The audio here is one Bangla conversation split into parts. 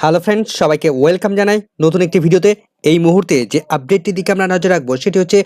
হ্যালো ফ্রেন্ডস, সবাইকে ওয়েলকাম জানাই নতুন একটি ভিডিওতে। এই মুহূর্তে যে আপডেটটি দিকে আমরা নজর রাখব, সেটি হচ্ছে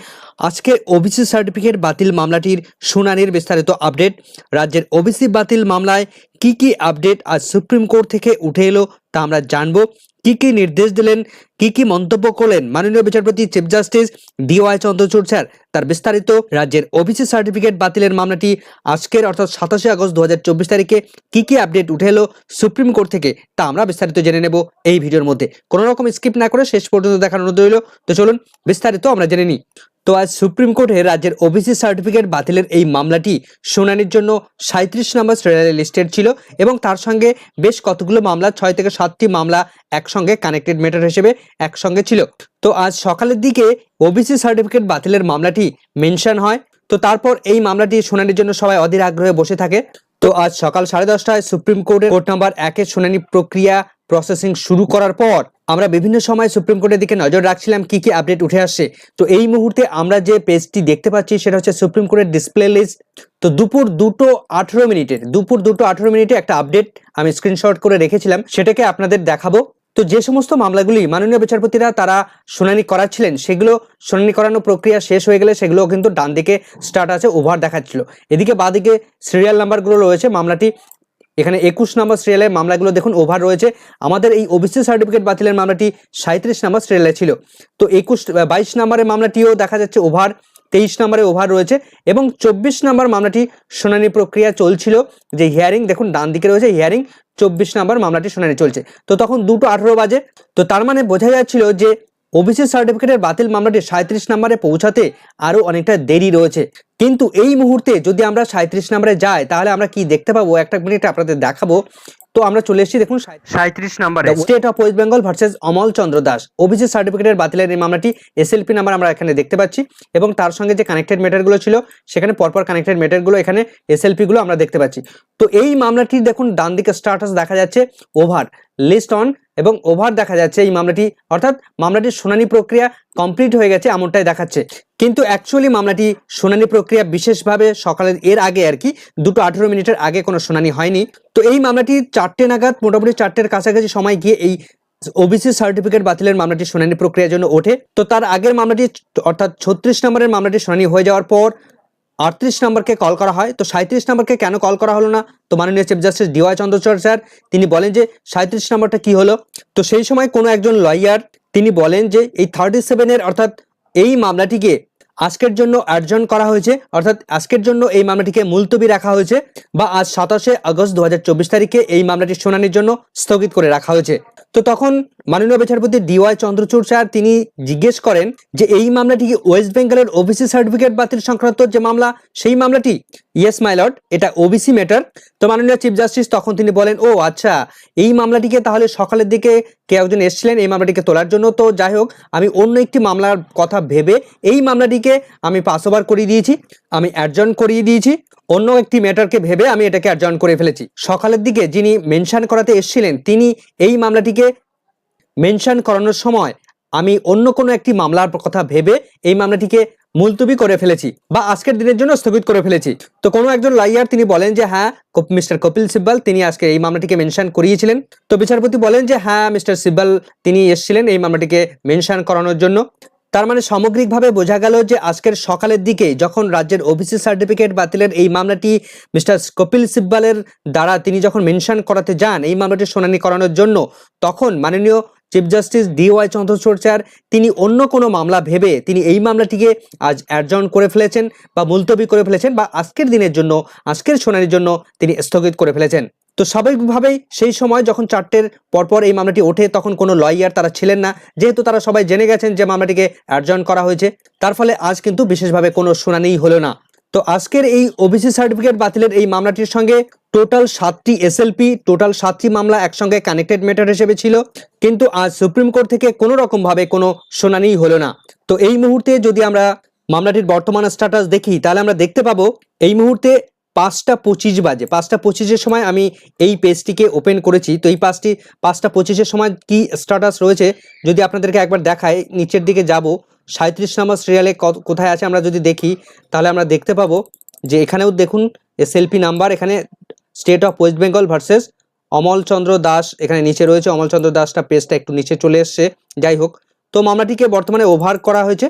আজকের ওবিসি সার্টিফিকেট বাতিল মামলাটির শুনানির বিস্তারিত আপডেট রাজ্যের ওবিসি বাতিল মামলায় কি কি আপডেট আজ সুপ্রিম কোর্ট থেকে উঠে এলো তা আমরা জানব। কি কি নির্দেশ দিলেন, কি কি মন্তব্য করলেন মাননীয় বিচারপতি chief justice DY Chandrachud sir? তার বিস্তারিত রাজ্যের ওবিসি সার্টিফিকেট বাতিলের মামলাটি আজকের অর্থাৎ সাতাশে আগস্ট দু হাজার চব্বিশ তারিখে কি কি আপডেট উঠে এলো সুপ্রিম কোর্ট থেকে, তা আমরা বিস্তারিত জেনে নেব এই ভিডিওর মধ্যে। কোনো রকম স্কিপ না করে শেষ পর্যন্ত দেখার অনুরোধ রইল। তো চলুন বিস্তারিত আমরা জেনে নিই। তো আজ সুপ্রিম কোর্টে রাজ্যের ওবিসি সার্টিফিকেট বাতিলের এই মামলাটি শুনানির জন্য সাঁত্রিশ নম্বর সিরিয়ালে লিস্টেড ছিল এবং তার সঙ্গে বেশ কতগুলো মামলা, ছয় থেকে সাতটি মামলা একসঙ্গে কানেক্টেড ম্যাটার হিসেবে একসঙ্গে ছিল। তো আজ সকালের দিকে ওবিসি সার্টিফিকেট বাতিলের মামলাটি মেনশন হয়। তো তারপর এই মামলাটি শুনানির জন্য সবাই অধীর আগ্রহে বসে থাকে। তো আজ সকাল সাড়ে দশটায় সুপ্রিম কোর্টের কোর্ট নাম্বার একের শুনানি প্রক্রিয়া প্রসেসিং শুরু করার পর আমরা বিভিন্ন সময় সুপ্রিম কোর্টের দিকে নজর রাখছিলাম, কি কি আপডেট উঠে আসছে। তো এই মুহূর্তে আমরা যে পেজটি দেখতে পাচ্ছি, সেটা হচ্ছে সুপ্রিম কোর্টের ডিসপ্লে লিস্ট তো দুপুর দুটো আঠেরো মিনিটের, দুপুর দুটো আঠেরো মিনিটে একটা আপডেট আমি স্ক্রিনশট করে রেখেছিলাম, সেটাকে আপনাদের দেখাবো। তো যে সমস্ত মামলাগুলি মাননীয় বিচারপতিরা তারা শুনানি করাচ্ছিলেন, সেগুলো শুনানি করানো প্রক্রিয়া শেষ হয়ে গেলে সেগুলো কিন্তু ডান দিকে স্টার্ট আছে ওভার দেখাচ্ছিল। এদিকে বাদিকে সিরিয়াল নাম্বারগুলো রয়েছে, মামলাটি এখানে একুশ নম্বর সিরিয়ালের মামলাগুলো দেখুন ওভার রয়েছে। আমাদের এই ওবিসি সার্টিফিকেট বাতিলের মামলাটি সাঁত্রিশ নম্বর সিরিয়ালে ছিল। তো একুশ বাইশ নম্বরের মামলাটিও দেখা যাচ্ছে ওভার তেইশ নম্বরে ওভার রয়েছে এবং চব্বিশ নম্বর মামলাটি শুনানি প্রক্রিয়া চলছিল। যে হিয়ারিং দেখুন, ডান দিকে রয়েছে হিয়ারিং চব্বিশ নম্বর মামলাটি শুনানি চলছে। তো তখন দুটো আঠেরো বাজে। তো তার মানে বোঝা যাচ্ছিল যে ওবিসি সার্টিফিকেটের বাতিল মামলাটি সাঁত্রিশ নম্বরে পৌঁছাতে আরও অনেকটা দেরি রয়েছে। কিন্তু এই মুহূর্তে যদি আমরা সাঁত্রিশ নম্বরে যাই তাহলে আমরা কি দেখতে পাবো? একটা মিনিট আপনাদের দেখাবো। তো আমরা চলে এসেছি দেখুন সাঁত্রিশ নম্বরে। State of West Bengal versus Amal Chandra Das OBC সার্টিফিকেটের বাতিলের এই মামলাটি এসএলপি নাম্বার আমরা এখানে দেখতে পাচ্ছি। এবং তার সঙ্গে যে কানেক্টেড ম্যাটারগুলো ছিল সেখানে পরপর কানেক্টেড ম্যাটারগুলো এখানে এসএলপি গুলো আমরা দেখতে পাচ্ছি। তো এই মামলাটি দেখুন ডান দিকে স্টাটাস দেখা যাচ্ছে ওভার লিস্ট অন এবং ওভার দেখা যাচ্ছে এই মামলাটি। অর্থাৎ মামলাটির শুনানি প্রক্রিয়া কমপ্লিট হয়ে গেছে এমনটাই দেখাচ্ছে। কিন্তু অ্যাকচুয়ালি মামলাটি শুনানি প্রক্রিয়া বিশেষভাবে সকালের এর আগে আর কি, দুটো আঠেরো মিনিটের আগে কোনো শুনানি হয়নি। তো এই মামলাটি চারটে নাগাদ, মোটামুটি চারটের কাছাকাছি সময় গিয়ে এই ওবিসি সার্টিফিকেট বাতিলের মামলাটি শুনানি প্রক্রিয়ার জন্য ওঠে। তো তার আগের মামলাটি, অর্থাৎ ছত্রিশ নম্বরের মামলাটি শুনানি হয়ে যাওয়ার পর আটত্রিশ নম্বরকে কল করা হয়। তো সাঁত্রিশ নম্বরকে কেন কল করা হলো না? তো মাননীয় chief justice DY Chandrachud sir, তিনি বলেন যে সাঁত্রিশ নম্বরটা কি হলো? তো সেই সময় কোনো একজন লয়ার তিনি বলেন যে এই থার্টি সেভেনের অর্থাৎ এই মামলাটিকে আজকের জন্য অর্জন করা হয়েছে, অর্থাৎ আজকের জন্য এই মামলাটিকে মুলতবি রাখা হয়েছে বা আজ সাতাশে আগস্ট দু হাজার চব্বিশ তারিখে এই মামলাটি শুনানির জন্য স্থগিত করে রাখা হয়েছে। তো তখন মাননীয় বিচারপতি ডিওয়াই চন্দ্রচূড় স্যার তিনি জিজ্ঞেস করেন যে এই মামলাটি কি ওয়েস্ট বেঙ্গলের ওবিসি সার্টিফিকেট বাতিল সংক্রান্ত যে মামলা, সেই মামলাটি? ইয়েস, মাই লর্ড, এটা ওবিসি ম্যাটার তো মাননীয় চিফ জাস্টিস তখন তিনি বলেন, ও আচ্ছা এই মামলাটিকে তাহলে সকালের দিকে কে একজন এসেছিলেন, এই মামলাটিকে তোলার জন্য? তো যাই হোক, আমি অন্য একটি মামলার কথা ভেবে এই মামলাটিকে আমি পাস ওভার করিয়ে দিয়েছি, আমি অ্যাডজন করিয়ে দিয়েছি, অন্য একটি ম্যাটারকে ভেবে আমি এটাকে অ্যাডজন করে ফেলেছি। সকালের দিকে যিনি মেনশন করাতে এসেছিলেন, তিনি এই মামলাটিকে মেনশন করানোর সময় আমি অন্য কোনো একটি মামলার কথা ভেবে এই মামলাটিকে মুলতবি করে ফেলেছি বা আজকের দিনের জন্য স্থগিত করে ফেলেছি। তো কোনো একজন লাইয়ার তিনি বলেন যে হ্যাঁ মিস্টার কপিল সিব্বাল তিনি আজকে এই মামলাটিকে মেনশন করিয়েছিলেন। তো বিচারপতি বলেন যে হ্যাঁ মিস্টার সিব্বাল তিনি এসেছিলেন এই মামলাটিকে মেনশন করানোর জন্য। তার মানে সামগ্রিকভাবে বোঝা গেল যে আজকের সকালের দিকে যখন রাজ্যের ওবিসি সার্টিফিকেট বাতিলের এই মামলাটি মিস্টার কপিল সিব্বালের দ্বারা তিনি যখন মেনশন করাতে যান, এই মামলাটি শুনানি করানোর জন্য, তখন মাননীয় chief justice D Y Chandrachud sir, তিনি অন্য কোনো মামলা ভেবে তিনি এই মামলাটিকে আজ অ্যাডজন করে ফেলেছেন বা মুলতবি করে ফেলেছেন বা আজকের দিনের জন্য, আজকের শুনানির জন্য তিনি স্থগিত করে ফেলেছেন। তো স্বাভাবিকভাবেই সেই সময় যখন চারটের পরপর এই মামলাটি ওঠে, তখন কোনো লয়ার তারা ছিলেন না। যেহেতু তারা সবাই জেনে গেছেন যে মামলাটিকে অ্যাডজন করা হয়েছে, তার ফলে আজ কিন্তু বিশেষভাবে কোনো শুনানিই হলো না। তো আজকের এই ওবিসি সার্টিফিকেট বাতিলের এই মামলাটির সঙ্গে টোটাল সাতটি এসএলপি টোটাল সাতটি মামলা একসঙ্গে কানেক্টেড ম্যাটার হিসেবে ছিল। কিন্তু আজ সুপ্রিম কোর্ট থেকে কোনো রকমভাবে কোনো শুনানিই হলো না। তো এই মুহূর্তে যদি আমরা মামলাটির বর্তমান স্ট্যাটাস দেখি, তাহলে আমরা দেখতে পাবো, এই মুহূর্তে পাঁচটা পঁচিশ বাজে। পাঁচটা পঁচিশের সময় আমি এই পেজটিকে ওপেন করেছি। তো এই পাঁচটি, পাঁচটা পঁচিশের সময় কি স্ট্যাটাস রয়েছে? যদি আপনাদেরকে একবার দেখায় নিচের দিকে যাব। সাঁত্রিশ নম্বর সিরিয়ালে কোথায় আছে আমরা যদি দেখি, তাহলে আমরা দেখতে পাবো যে এখানেও দেখুন এসএলপি নাম্বার এখানে state of West Bengal versus Amalchandra Das এখানে নিচে রয়েছে। অমলচন্দ্র দাসটা পেজটা একটু নিচে চলে এসছে। যাই হোক, তো মামলাটিকে বর্তমানে ওভার করা হয়েছে।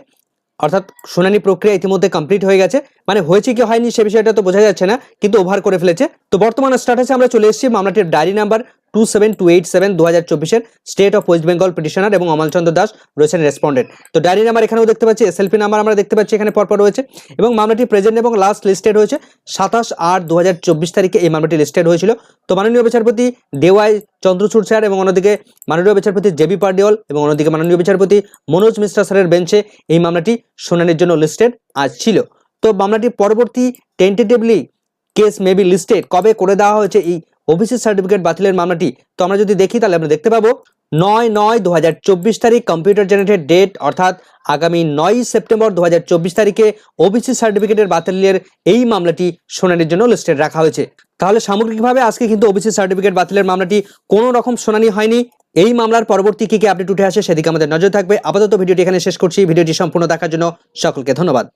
অর্থাৎ শুনানি প্রক্রিয়া ইতিমধ্যে কমপ্লিট হয়ে গেছে। মানে হয়েছে কি হয়নি সে বিষয়টা তো বোঝা যাচ্ছে না, কিন্তু ওভার করে ফেলেছে। তো বর্তমান স্ট্যাটাসে আমরা চলে এসেছি মামলাটির diary number two seven two eight seven দু হাজার চব্বিশের state of West Bengal petitioner এবং অমলচন্দ্র দাস রয়েছেন রেসপন্ডেন্ট তো ডায়েরি নাম্বার এখানেও দেখতে পাচ্ছি এসএলপি নাম্বার আমরা দেখতে পাচ্ছি, এখানে পরপর রয়েছে এবং মামলাটি প্রেজেন্ট এবং লাস্ট লিস্টেড হয়েছে সাতাশ আট দু হাজার চব্বিশ তারিখে এই মামলাটি লিস্টেড হয়েছিল। তো মাননীয় বিচারপতি দেওয়াই চন্দ্রচূড় স্যার এবং অন্যদিকে মাননীয় বিচারপতি জেবি পারডিওল এবং অন্যদিকে মাননীয় বিচারপতি মনোজ মিশ্রা স্যারের বেঞ্চে এই মামলাটি শুনানির জন্য লিস্টেড আজ ছিল। তো মামলাটি পরবর্তী টেন্টেটিভলি কেস মেবি লিস্টেড কবে করে দেওয়া হয়েছে এই ওবিসি সার্টিফিকেট বাতিলের মামলাটি তো আমরা যদি দেখি, তাহলে আমরা দেখতে পাবো নয় নয় দু তারিখ কম্পিউটার জেনারেটেড ডেট অর্থাৎ আগামী নয় সেপ্টেম্বর দু হাজার চব্বিশ তারিখে ওবিসি সার্টিফিকেটের বাতিলের এই মামলাটি শুনানির জন্য লিস্টেড রাখা হয়েছে। তাহলে সামগ্রিকভাবে আজকে কিন্তু ওবিসি সার্টিফিকেট বাতিলের মামলাটি কোনো রকম শুনানি হয়নি। এই মামলার পরবর্তী কি কি আপডেট উঠে আসে সেদিকে আমাদের নজর থাকবে। আপাতত ভিডিওটি এখানে শেষ করছি। ভিডিওটি সম্পূর্ণ দেখার জন্য সকলকে ধন্যবাদ।